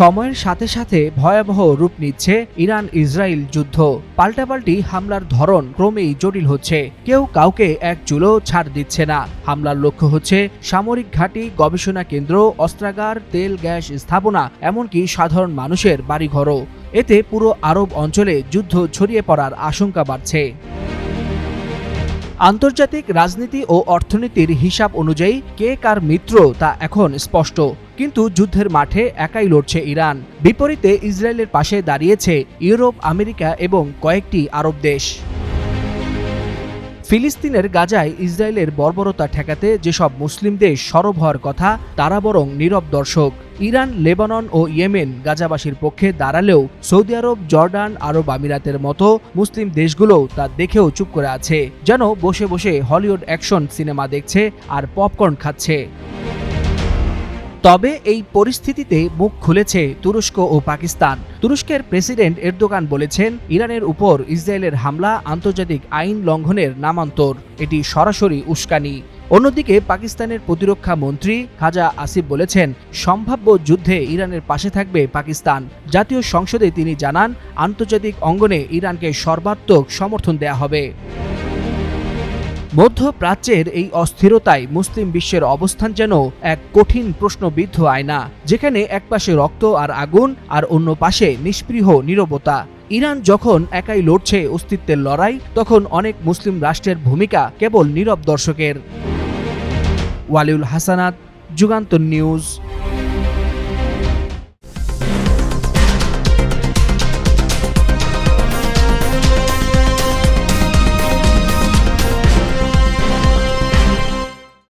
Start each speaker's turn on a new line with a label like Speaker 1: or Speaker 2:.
Speaker 1: সময়ের সাথে সাথে ভয়াবহ রূপ নিচ্ছে ইরান ইসরায়েল যুদ্ধ। পাল্টাপাল্টি হামলার ধরন ক্রমেই জটিল হচ্ছে। কেউ কাউকে এক চুলো ছাড় দিচ্ছে না। হামলার লক্ষ্য হচ্ছে সামরিক ঘাঁটি, গবেষণা কেন্দ্র, অস্ত্রাগার, তেল, গ্যাস স্থাপনা, এমনকি সাধারণ মানুষের বাড়িঘরও। এতে পুরো আরব অঞ্চলে যুদ্ধ ছড়িয়ে পড়ার আশঙ্কা বাড়ছে। আন্তর্জাতিক রাজনীতি ও অর্থনীতির হিসাব অনুযায়ী কে কার মিত্র তা এখন স্পষ্ট। কিন্তু যুদ্ধের মাঠে একাই লড়ছে ইরান। বিপরীতে ইসরায়েলের পাশে দাঁড়িয়েছে ইউরোপ, আমেরিকা এবং কয়েকটি আরব দেশ। ফিলিস্তিনের গাজায় ইসরায়েলের বর্বরতা ঠেকাতে যেসব মুসলিম দেশ সরব হওয়ার কথা, তারা বরং নীরব দর্শক। ইরান, লেবানন ও ইয়েমেন গাজাবাসীর পক্ষে দাঁড়ালেও সৌদি আরব, জর্ডান, আরব আমিরাতের মতো মুসলিম দেশগুলোও তা দেখেও চুপ করে আছে। যেন বসে বসে হলিউড অ্যাকশন সিনেমা দেখছে আর পপকর্ন খাচ্ছে। তবে এই পরিস্থিতিতে মুখ খুলেছে তুরস্ক ও পাকিস্তান। তুরস্কের প্রেসিডেন্ট এরদোগান বলেছেন, ইরানের উপর ইসরায়েলের হামলা আন্তর্জাতিক আইন লঙ্ঘনের নামান্তর। এটি সরাসরি উস্কানি। অন্যদিকে পাকিস্তানের প্রতিরক্ষা মন্ত্রী খাজা আসিফ বলেছেন, সম্ভাব্য যুদ্ধে ইরানের পাশে থাকবে পাকিস্তান। জাতীয় সংসদে তিনি জানান, আন্তর্জাতিক অঙ্গনে ইরানকে সর্বাত্মক সমর্থন দেয়া হবে। মধ্যপ্রাচ্যের এই অস্থিরতায় মুসলিম বিশ্বের অবস্থান যেন এক কঠিন প্রশ্নবিদ্ধ আয়না, যেখানে একপাশে রক্ত আর আগুন আর অন্য পাশে নিষ্পৃহ নীরবতা। ইরান যখন একাই লড়ছে অস্তিত্বের লড়াই, তখন অনেক মুসলিম রাষ্ট্রের ভূমিকা কেবল নীরব দর্শকের। ওয়ালিউল হাসানাত, যুগান্তর নিউজ।